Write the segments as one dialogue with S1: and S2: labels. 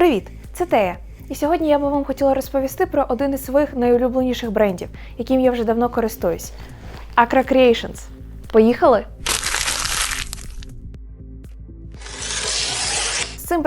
S1: Привіт! Це Тея. І сьогодні я би вам хотіла розповісти про один із своїх найулюбленіших брендів, яким я вже давно користуюсь. Acra Creations. Поїхали!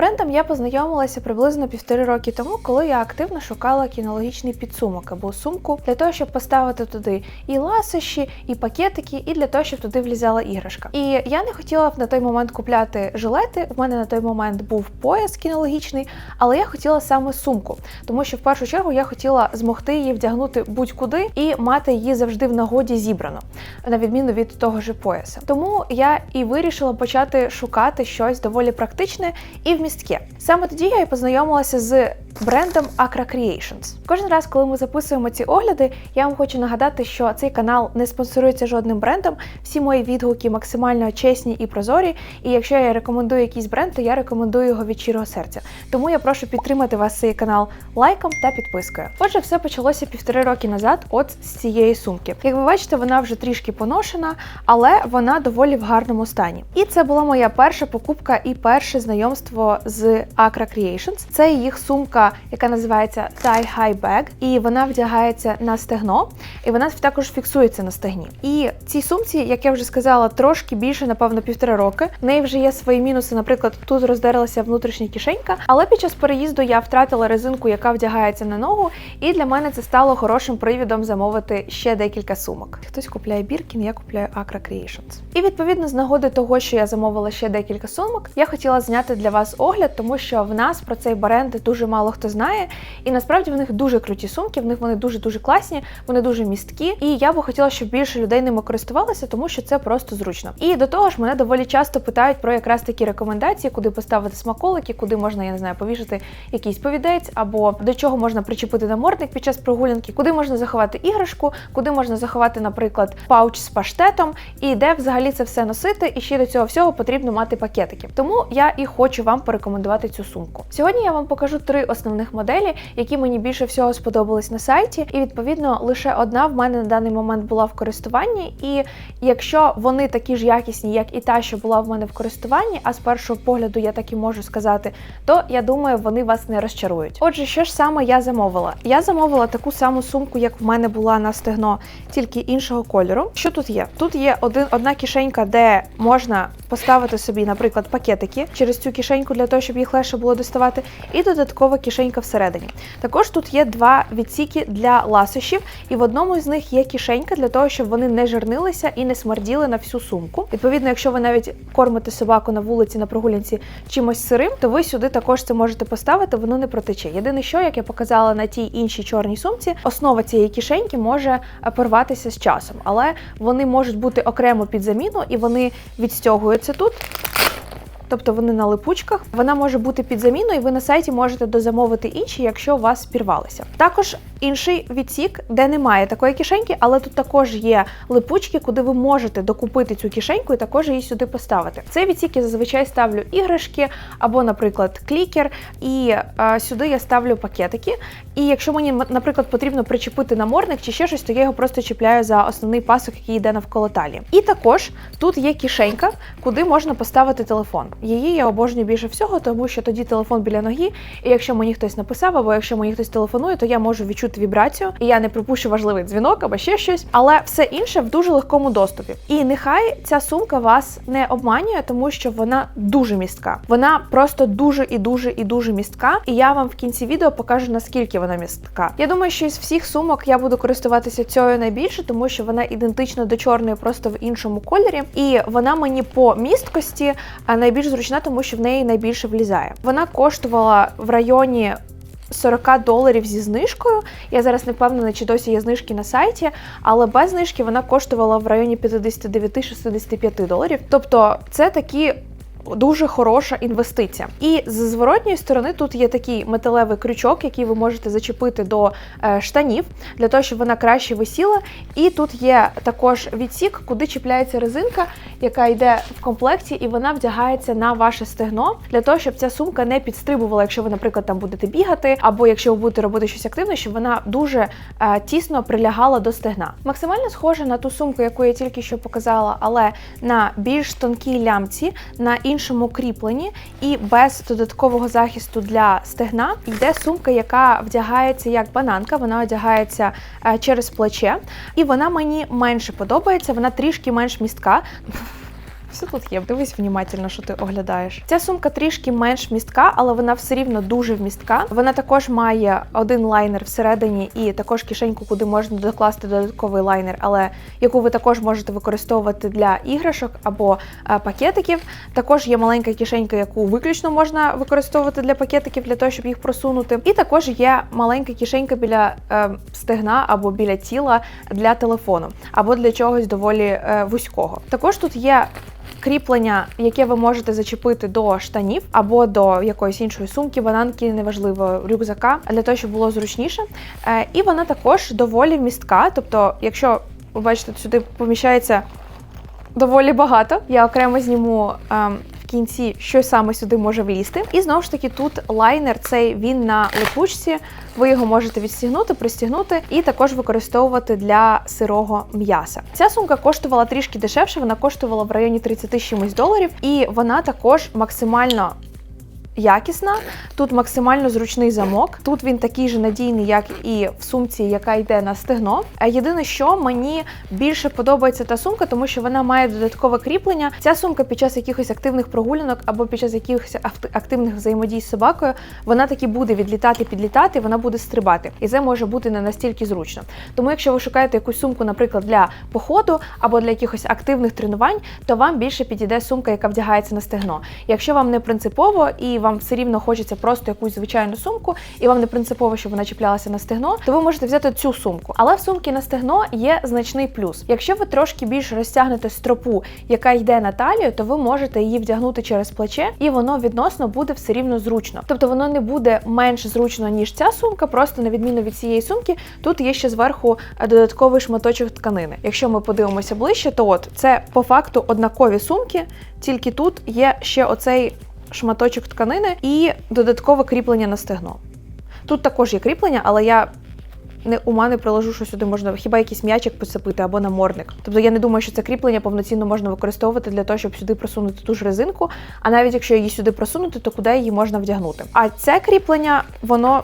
S1: Брендом я познайомилася приблизно півтори роки тому, коли я активно шукала кінологічний підсумок або сумку для того, щоб поставити туди і ласощі, і пакетики, і для того, щоб туди влізала іграшка. І я не хотіла на той момент купляти жилети. В мене на той момент був пояс кінологічний, але я хотіла саме сумку, тому що в першу чергу я хотіла змогти її вдягнути будь-куди і мати її завжди в нагоді зібрано, на відміну від того ж пояса. Тому я і вирішила почати шукати щось доволі практичне і вмістке. Саме тоді я і познайомилася з брендом Acra Creations. Кожен раз, коли ми записуємо ці огляди, я вам хочу нагадати, що цей канал не спонсорується жодним брендом. Всі мої відгуки максимально чесні і прозорі. І якщо я рекомендую якийсь бренд, то я рекомендую його від щирого серця. Тому я прошу підтримати вас цей канал лайком та підпискою. Отже, все почалося півтори роки назад, от з цієї сумки. Як ви бачите, вона вже трішки поношена, але вона доволі в гарному стані. І це була моя перша покупка і перше знайомство з Acra Creations. Це їх сумка, яка називається Tie High Bag, і вона вдягається на стегно, і вона також фіксується на стегні. І цій сумці, як я вже сказала, трошки більше, напевно, півтора роки. В неї вже є свої мінуси. Наприклад, тут роздерлася внутрішня кишенька, але під час переїзду я втратила резинку, яка вдягається на ногу, і для мене це стало хорошим привідом замовити ще декілька сумок. Хтось купляє Біркін, я купляю Acra Creations. І відповідно з нагоди того, що я замовила ще декілька сумок, я хотіла зняти для вас огляд, тому що в нас про цей бренд дуже мало хто знає. І насправді в них дуже круті сумки, в них вони дуже дуже класні, вони дуже місткі. І я би хотіла, щоб більше людей ними користувалося, тому що це просто зручно. І до того ж, мене доволі часто питають про якраз такі рекомендації, куди поставити смаколики, куди можна, я не знаю, повішати якийсь повідець, або до чого можна причепити намордник під час прогулянки, куди можна заховати іграшку, куди можна заховати, наприклад, пауч з паштетом, і де взагалі це все носити. І ще до цього всього потрібно мати пакетики. Тому я і хочу вам порекомендувати цю сумку. Сьогодні я вам покажу три основних моделі, які мені більше всього сподобались на сайті, і відповідно лише одна в мене на даний момент була в користуванні. І якщо вони такі ж якісні, як і та, що була в мене в користуванні, а з першого погляду я так і можу сказати, то я думаю, вони вас не розчарують. Отже, що ж саме я замовила? Я замовила таку саму сумку, як в мене була на стегно, тільки іншого кольору. Що тут є? Тут є один одна кишенька, де можна поставити собі, наприклад, пакетики через цю кишеньку для того, щоб їх легше було доставати, і додаткова кишенька всередині. Також тут є два відсіки для ласощів, і в одному з них є кишенька для того, щоб вони не жирнилися і не смерділи на всю сумку. Відповідно, якщо ви навіть кормите собаку на вулиці на прогулянці чимось сирим, то ви сюди також це можете поставити, воно не протече. Єдине, що як я показала на тій іншій чорній сумці, основа цієї кишеньки може порватися з часом, але вони можуть бути окремо під заміну і вони відстягуються тут. Тобто вони на липучках. Вона може бути під заміну, і ви на сайті можете дозамовити інші, якщо у вас спірвалися. Також інший відсік, де немає такої кишеньки, але тут також є липучки, куди ви можете докупити цю кишеньку і також її сюди поставити. В цей відсік я зазвичай ставлю іграшки або, наприклад, клікер, і е, сюди я ставлю пакетики. І якщо мені, наприклад, потрібно причепити намордник чи ще щось, то я його просто чіпляю за основний пасок, який йде навколо талії. І також тут є кишенька, куди можна поставити телефон. Її я обожнюю більше всього, тому що тоді телефон біля ноги, і якщо мені хтось написав, або якщо мені хтось телефонує, то я можу відчути вібрацію, і я не пропущу важливий дзвінок або ще щось. Але все інше в дуже легкому доступі. І нехай ця сумка вас не обманює, тому що вона дуже містка. Вона просто дуже і дуже і дуже містка. І я вам в кінці відео покажу наскільки вона містка. Я думаю, що із всіх сумок я буду користуватися цією найбільше, тому що вона ідентична до чорної, просто в іншому кольорі. І вона мені по місткості найбільш зручна, тому що в неї найбільше влізає. Вона коштувала в районі. 40 доларів зі знижкою. Я зараз не впевнена, чи досі є знижки на сайті, але без знижки вона коштувала в районі 59-65 доларів. Тобто це такі. Дуже хороша інвестиція. І з зворотньої сторони тут є такий металевий крючок, який ви можете зачепити до е, штанів, для того, щоб вона краще висіла. І тут є також відсік, куди чіпляється резинка, яка йде в комплекті, і вона вдягається на ваше стегно, для того, щоб ця сумка не підстрибувала, якщо ви, наприклад, там будете бігати, або якщо ви будете робити щось активне, щоб вона дуже е, тісно прилягала до стегна. Максимально схожа на ту сумку, яку я тільки що показала, але на більш тонкій лямці, на іншій іншому кріпленні і без додаткового захисту для стегна йде сумка, яка вдягається як бананка. Вона одягається е, через плече, і вона мені менше подобається. Вона трішки менш містка. Все тут є, дивись внімательно, що ти оглядаєш. Ця сумка трішки менш містка, але вона все рівно дуже вмістка. Вона також має один лайнер всередині і також кишеньку, куди можна докласти додатковий лайнер, але яку ви також можете використовувати для іграшок або е, пакетиків. Також є маленька кишенька, яку виключно можна використовувати для пакетиків, для того, щоб їх просунути. І також є маленька кишенька біля е, стегна або біля тіла для телефону, або для чогось доволі е, вузького. Також тут є кріплення, яке ви можете зачепити до штанів або до якоїсь іншої сумки, бананки, неважливо, рюкзака, для того, щоб було зручніше. Е, І вона також доволі містка. Тобто, якщо ви бачите, сюди поміщається доволі багато, я окремо зніму. Кінці, що саме сюди може влізти. І знову ж таки, тут лайнер цей він на липучці. Ви його можете відстігнути, пристігнути і також використовувати для сирого м'яса. Ця сумка коштувала трішки дешевше, вона коштувала в районі 30 чимось доларів, і вона також максимально. Якісна, тут максимально зручний замок. Тут він такий же надійний, як і в сумці, яка йде на стегно. А єдине, що мені більше подобається та сумка, тому що вона має додаткове кріплення. Ця сумка під час якихось активних прогулянок або під час якихось активних взаємодій з собакою, вона таки буде відлітати, підлітати, вона буде стрибати, і це може бути не настільки зручно. Тому, якщо ви шукаєте якусь сумку, наприклад, для походу або для якихось активних тренувань, то вам більше підійде сумка, яка вдягається на стегно. Якщо вам не принципово і вам все рівно хочеться просто якусь звичайну сумку, і вам не принципово, щоб вона чіплялася на стегно, то ви можете взяти цю сумку. Але в сумки на стегно є значний плюс. Якщо ви трошки більше розтягнете стропу, яка йде на талію, то ви можете її вдягнути через плече, і воно відносно буде все рівно зручно. Тобто воно не буде менш зручно, ніж ця сумка, просто на відміну від цієї сумки, тут є ще зверху е, додатковий шматочок тканини. Якщо ми подивимося ближче, то от це по факту однакові сумки, тільки тут є ще оцей шматочок тканини і додаткове кріплення на стегно. Тут також є кріплення, але я не ума не приложу, що сюди можна хіба якийсь м'ячик поцепити або намордник. Тобто я не думаю, що це кріплення повноцінно можна використовувати для того, щоб сюди просунути ту ж резинку. А навіть якщо її сюди просунути, то куди її можна вдягнути? А це кріплення, воно.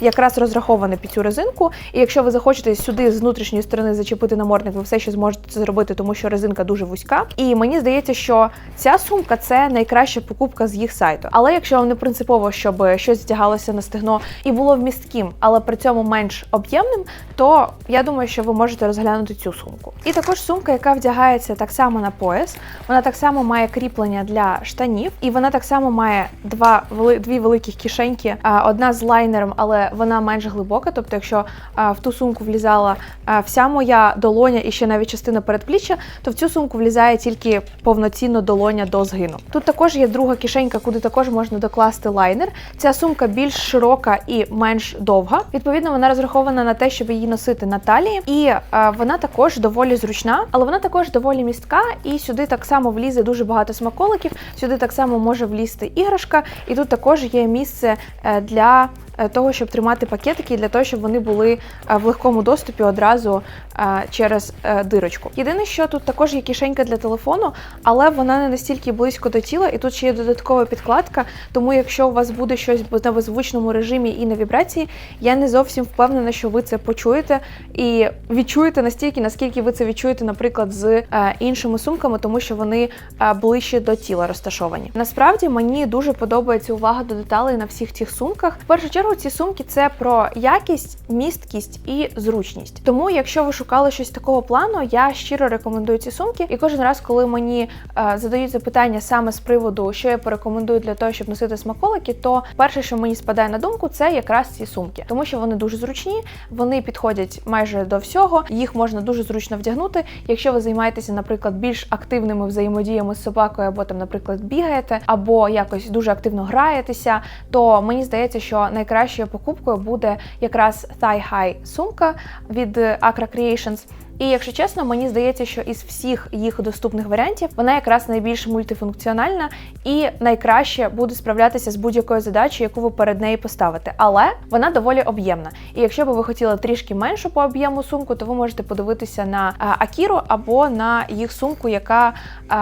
S1: Якраз розраховане під цю резинку, і якщо ви захочете сюди з внутрішньої сторони зачепити намордник, ви все ще зможете це зробити, тому що резинка дуже вузька. І мені здається, що ця сумка це найкраща покупка з їх сайту. Але якщо вам не принципово, щоб щось вдягалося на стегно і було вмістким, але при цьому менш об'ємним, то я думаю, що ви можете розглянути цю сумку. І також сумка, яка вдягається так само на пояс, вона так само має кріплення для штанів, і вона так само має два дві великих кишеньки, одна з лайнером, але вона менш глибока. Тобто, якщо в ту сумку влізала вся моя долоня і ще навіть частина передпліччя, то в цю сумку влізає тільки повноцінно долоня до згину. Тут також є друга кишенька, куди також можна докласти лайнер. Ця сумка більш широка і менш довга. Відповідно, вона розрахована на те, щоб її носити на талії, і вона також доволі зручна, але вона також доволі містка. І сюди так само влізе дуже багато смаколиків. Сюди так само може влізти іграшка, і тут також є місце е, для того, щоб тримати пакетики, для того, щоб вони були е, в легкому доступі одразу е, через е, дирочку. Єдине, що тут також є кишенька для телефону, але вона не настільки близько до тіла, і тут ще є додаткова підкладка. Тому, якщо у вас буде щось на беззвучному режимі і на вібрації, я не зовсім впевнена, що ви це почуєте і відчуєте настільки, наскільки ви це відчуєте, наприклад, з е, іншими сумками, тому що вони е, ближче до тіла розташовані. Насправді мені дуже подобається увага до деталей на всіх цих сумках. В першу чергу, ці сумки це про якість, місткість і зручність. Тому, якщо ви шукали щось такого плану, я щиро рекомендую ці сумки. І кожен раз, коли мені е, задають запитання саме з приводу, що я порекомендую для того, щоб носити смаколики, то перше, що мені спадає на думку, це якраз ці сумки, тому що вони дуже зручні, вони підходять майже до всього. Їх можна дуже зручно вдягнути. Якщо ви займаєтеся, наприклад, більш активними взаємодіями з собакою, або там, наприклад, бігаєте, або якось дуже активно граєтеся, то мені здається, що найкращою покупкою буде якраз Thigh High сумка від Acra Creations. І якщо чесно, мені здається, що із всіх їх доступних варіантів вона якраз найбільш мультифункціональна і найкраще буде справлятися з будь-якою задачею, яку ви перед нею поставите. Але вона доволі об'ємна. І якщо би ви хотіли трішки меншу по об'єму сумку, то ви можете подивитися на Акіру або на їх сумку, яка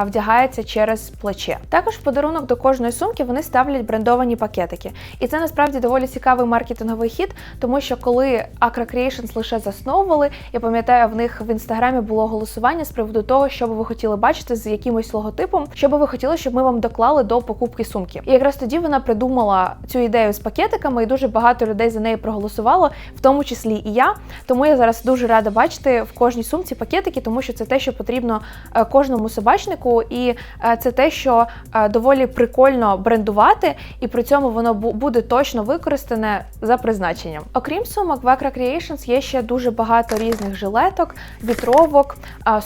S1: вдягається через плече. Також в подарунок до кожної сумки вони ставлять брендовані пакетики. І це насправді доволі цікавий маркетинговий хід, тому що коли Acra Creations лише засновували, я пам'ятаю, в них в інстаграмі було голосування з приводу того, що би ви хотіли бачити з якимось логотипом, що би ви хотіли, щоб ми вам доклали до покупки сумки. І якраз тоді вона придумала цю ідею з пакетиками, і дуже багато людей за неї проголосувало, в тому числі і я. Тому я зараз дуже рада бачити в кожній сумці пакетики, тому що це те, що потрібно е, кожному собачнику, і е, це те, що е, доволі прикольно брендувати, і при цьому воно бу- буде точно використане за призначенням. Окрім сумок, в Acra Creations є ще дуже багато різних жилеток, вітровок,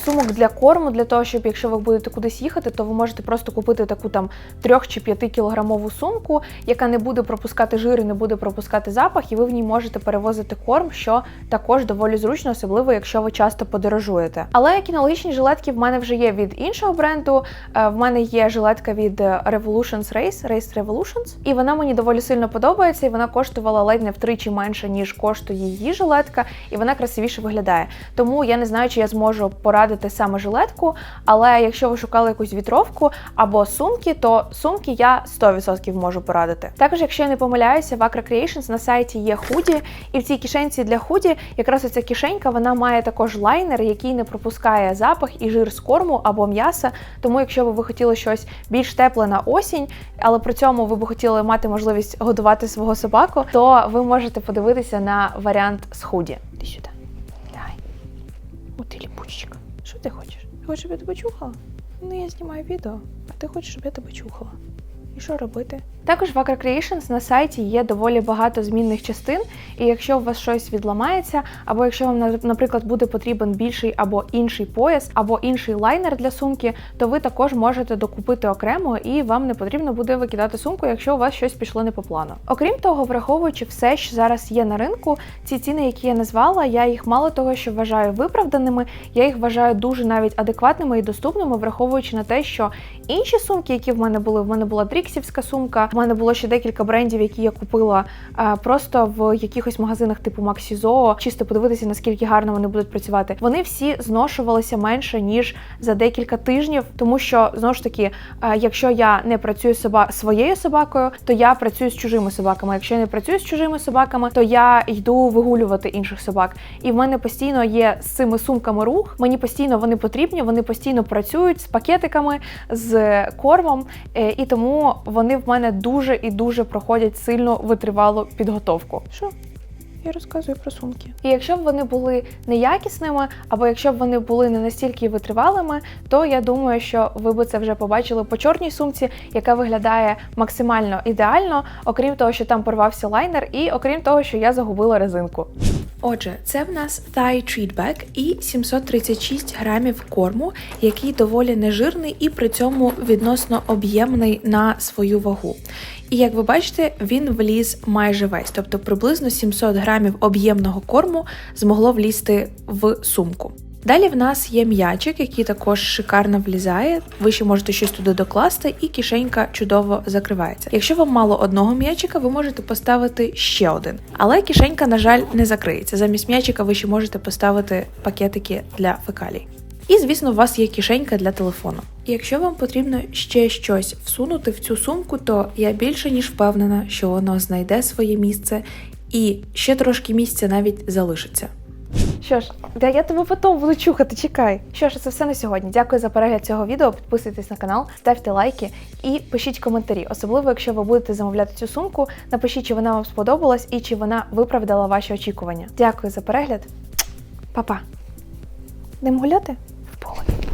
S1: сумок для корму, для того, щоб якщо ви будете кудись їхати, то ви можете просто купити таку там 3 чи 5 кілограмову сумку, яка не буде пропускати жир і не буде пропускати запах, і ви в ній можете перевозити корм, що також доволі зручно, особливо якщо ви часто подорожуєте. Але кінологічні жилетки в мене вже є від іншого бренду. Е, В мене є жилетка від Revolutions Race, Race Revolutions, і вона мені доволі сильно подобається, і вона коштувала ледь не втричі менше, ніж коштує її жилетка, і вона красивіше виглядає. Тому я не знаю, чи я зможу порадити саме жилетку, але якщо ви шукали якусь вітровку або сумки, то сумки я 100% можу порадити. Також, якщо я не помиляюся, в Acra Creations на сайті є худі, і в цій кишенці для худі якраз оця кишенька вона має також лайнер, який не пропускає запах і жир з корму або м'яса. Тому, якщо ви хотіли щось більш тепле на осінь, але при цьому ви б хотіли мати можливість годувати свого собаку, то ви можете подивитися на варіант з худі. Ти сюди. О, ти ліпучечка. Що ти хочеш? Ти хочеш, щоб я тебе чухала? Ну, я знімаю відео, а ти хочеш, щоб я тебе чухала. І що робити? Також в Acra Creations на сайті є доволі багато змінних частин, і якщо у вас щось відламається, або якщо вам, на- наприклад, буде потрібен більший або інший пояс, або інший лайнер для сумки, то ви також можете докупити окремо, і вам не потрібно буде викидати сумку, якщо у вас щось пішло не по плану. Окрім того, враховуючи все, що зараз є на ринку, ці ціни, які я назвала, я їх мало того, що вважаю виправданими, я їх вважаю дуже навіть адекватними і доступними, враховуючи на те, що інші сумки, які в мене були, в мене була дріксівська сумка, в мене було ще декілька брендів, які я купила е, просто в якихось магазинах типу Zoo, чисто подивитися, наскільки гарно вони будуть працювати. Вони всі зношувалися менше ніж за декілька тижнів, тому що знову ж таки, е, якщо я не працюю соба своєю собакою, то я працюю з чужими собаками. Якщо я не працюю з чужими собаками, то я йду вигулювати інших собак. І в мене постійно є з цими сумками рух. Мені постійно вони потрібні, вони постійно працюють з пакетиками, з кормом, е, і тому вони в мене дуже і дуже проходять сильно витривалу підготовку. Що? Я розказую про сумки. І якщо б вони були неякісними, або якщо б вони були не настільки витривалими, то я думаю, що ви би це вже побачили по чорній сумці, яка виглядає максимально ідеально, окрім того, що там порвався лайнер, і окрім того, що я загубила резинку. Отже, це в нас Thai Treat Bag і 736 грамів корму, який доволі нежирний і при цьому відносно об'ємний на свою вагу. І як ви бачите, він вліз майже весь, тобто приблизно 700 грамів об'ємного корму змогло влізти в сумку. Далі в нас є м'ячик, який також шикарно влізає. Ви ще можете щось туди докласти, і кишенька чудово закривається. Якщо вам мало одного м'ячика, ви можете поставити ще один. Але кишенька, на жаль, не закриється. Замість м'ячика ви ще можете поставити пакетики для фекалій. І, звісно, у вас є кишенька для телефону. Якщо вам потрібно ще щось всунути в цю сумку, то я більше ніж впевнена, що воно знайде своє місце і ще трошки місця навіть залишиться. Що ж, да я тебе потім буду чухати, чекай. Що ж, це все на сьогодні. Дякую за перегляд цього відео. Підписуйтесь на канал, ставте лайки і пишіть коментарі. Особливо, якщо ви будете замовляти цю сумку, напишіть, чи вона вам сподобалась і чи вона виправдала ваші очікування. Дякую за перегляд. Па-па. Ним гуляти? 보니